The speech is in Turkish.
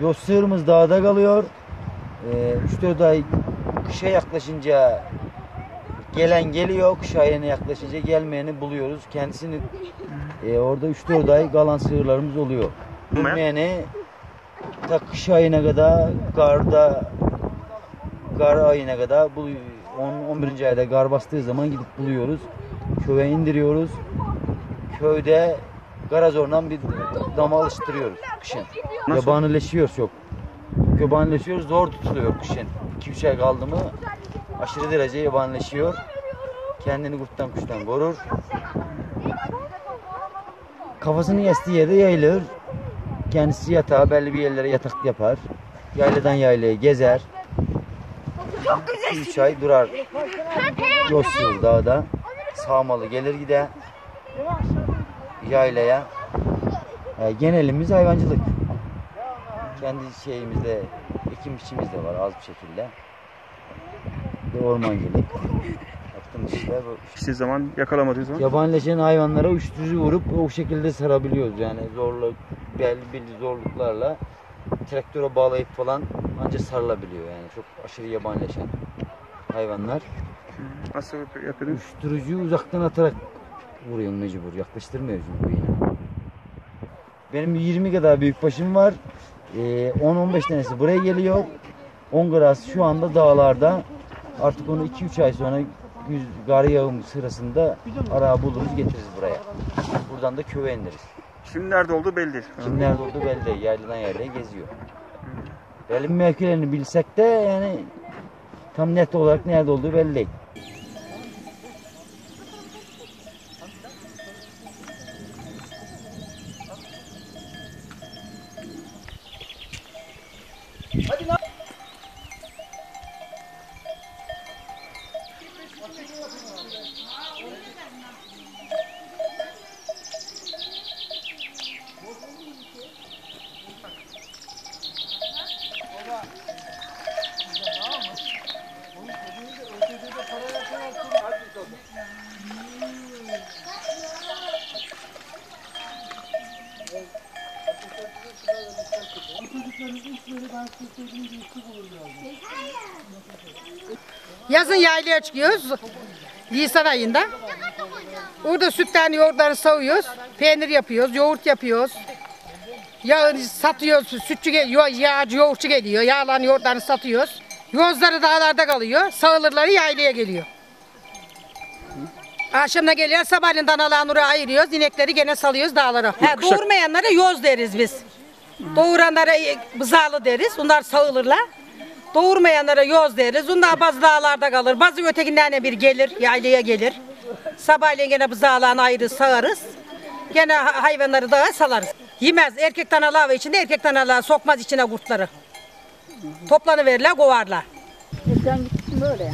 Yok sığırımız dağda kalıyor. Ee, 3-4 ay kışa yaklaşınca gelen geliyor. Kış ayına yaklaşınca gelmeyeni buluyoruz. Kendisini e, orada 3-4 ay kalan sığırlarımız oluyor. Bulmayani ta kış ayına kadar garda gar ayına kadar bu 10 11. ayda gar bastığı zaman gidip buluyoruz. Köye indiriyoruz. Köyde garazordan bir dama alıştırıyoruz kışın. Nasıl? Yabanileşiyor çok. Yabanileşiyor zor tutuluyor kışın. 2-3 ay kaldı mı aşırı derece yabanileşiyor. Kendini kurttan kuştan korur. Kafasını yestiği yerde yayılır. Kendisi yatağa belli bir yerlere yatak yapar. Yayladan yaylaya gezer. 2-3 ay durar. Yosur dağda. Sağmalı gelir gider. Yaylaya. Yani genelimiz hayvancılık. Kendi şeyimizde ekim biçimimiz de var az bir şekilde. Ve ormancılık. Yaptığımız işler bu. İşte zaman yakalamadığı zaman. Yabanileşen hayvanlara uyuşturucu vurup o şekilde sarabiliyoruz. Yani zorluk, belli belli zorluklarla traktöre bağlayıp falan ancak sarılabiliyor yani. Çok aşırı yabanileşen hayvanlar. Nasıl yapıyordunuz? Uyuşturucuyu uzaktan atarak vuruyorsun mecbur. Yaklaştırmıyor çünkü yine. Benim 20 kadar büyük başım var. Ee, 10-15 tanesi buraya geliyor. 10 gras şu anda dağlarda. Artık onu 2-3 ay sonra yüz, gar yağım sırasında ara buluruz getiririz buraya. Buradan da köye indiririz. Şimdi nerede olduğu belli. Kim nerede olduğu belli değil. Yayladan yaylaya geziyor. Belli mevkilerini bilsek de yani tam net olarak nerede olduğu belli değil. What do you know? Yazın yaylaya çıkıyoruz. Nisan ayında. Orada sütten yoğurtları savuyoruz. Peynir yapıyoruz, yoğurt yapıyoruz. Yağı satıyoruz. Sütçü gel- yo- yağcı yoğurtçu geliyor. Yağlan yoğurtlarını satıyoruz. Yozları dağlarda kalıyor. Sağılırları yaylaya geliyor. Akşamda geliyor sabahleyin danalarını oraya ayırıyoruz. İnekleri gene salıyoruz dağlara. He, doğurmayanlara yoz deriz biz. Doğuranlara e, bızağlı deriz. Onlar sağılırlar. Doğurmayanlara yoz deriz. Onlar bazı dağlarda kalır. Bazı ötekinden bir gelir, yaylaya gelir. Sabahleyin gene bızağlarını ayırır, sağarız. Gene ha- hayvanları dağa salarız. Yemez. Erkek danalar ve içinde erkek danalar sokmaz içine kurtları. Toplanıverirler, kovarlar. Sen gittin böyle.